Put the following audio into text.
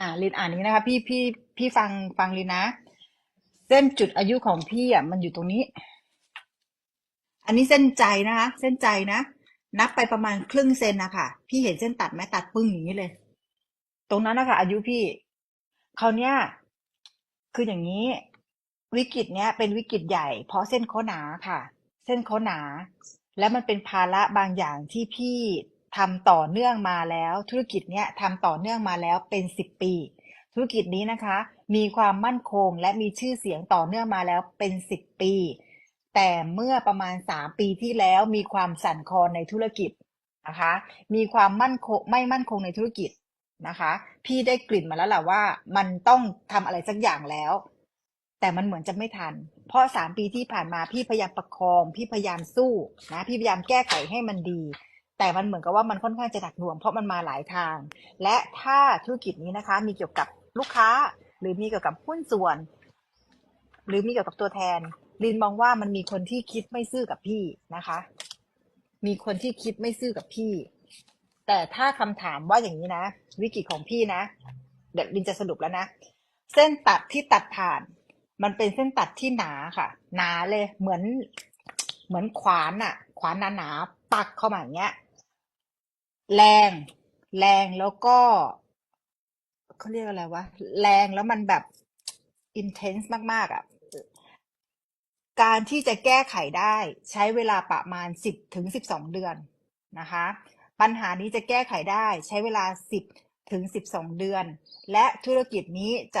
อ่าลินอ่านนี้นะคะ พี่พี่พี่ฟังฟังลินนะ เส้นจุดอายุของพี่อะมันอยู่ตรงนี้ อันนี้เส้นใจนะคะ เส้นใจนะ นับไปประมาณครึ่งเซนนะคะพี่เห็นเส้นตัดไหมตัดปึ้งอย่างนี้เลย ตรงนั้นนะคะอายุพี่คราวเนี้ยคืออย่างนี้ วิกฤตเนี้ยเป็นวิกฤตใหญ่ เพราะเส้นเขาหนาค่ะ เส้นเขาหนา และมันเป็นภาระบางอย่างที่พี่ ทำต่อเนื่องมาแล้ว ธุรกิจเนี้ยทำต่อเนื่องมาแล้วเป็นสิบปี ธุรกิจนี้นะคะ มีความมั่นคงและมีชื่อเสียงต่อเนื่องมาแล้วเป็นสิบปี แต่เมื่อประมาณสามปีที่แล้วมีความสั่นคลอนในธุรกิจนะคะ มีความมั่นคงไม่มั่นคงในธุรกิจนะคะ พี่ได้กลิ่นมาแล้วแหละว่า มันต้องทำอะไรสักอย่างแล้ว แต่มันเหมือนจะไม่ทัน เพราะสามปีที่ผ่านมาพี่พยายามประคอง พี่พยายามสู้นะ พี่พยายามแก้ไขให้มันดี แต่มันเหมือนกับว่ามันค่อนข้างจะหนักหน่วงเพราะมันมาหลายทาง และถ้าธุรกิจนี้นะคะ มีเกี่ยวกับลูกค้า หรือมีเกี่ยวกับหุ้นส่วน หรือมีเกี่ยวกับตัวแทน ลินมองว่ามันมีคนที่คิดไม่ซื่อกับพี่นะคะ มีคนที่คิดไม่ซื่อกับพี่ แต่ถ้าคำถามว่าอย่างนี้นะ วิกฤตของพี่นะ เดี๋ยวลินจะสรุปแล้วนะ เส้นตัดที่ตัดผ่าน มันเป็นเส้นตัดที่หนาค่ะ หนาเลยเหมือน เหมือนขวานอะขวานหนาๆปักเข้ามาอย่างเงี้ย แรง แรงแล้วก็เขาเรียกอะไรวะ แรงแล้วมันแบบ intense มาก ๆ อะ การที่จะแก้ไขได้ใช้เวลาประมาณ 10ถึง12 เดือนนะคะ ปัญหานี้จะแก้ไขได้ใช้เวลา 10ถึง12 เดือน และธุรกิจนี้จะ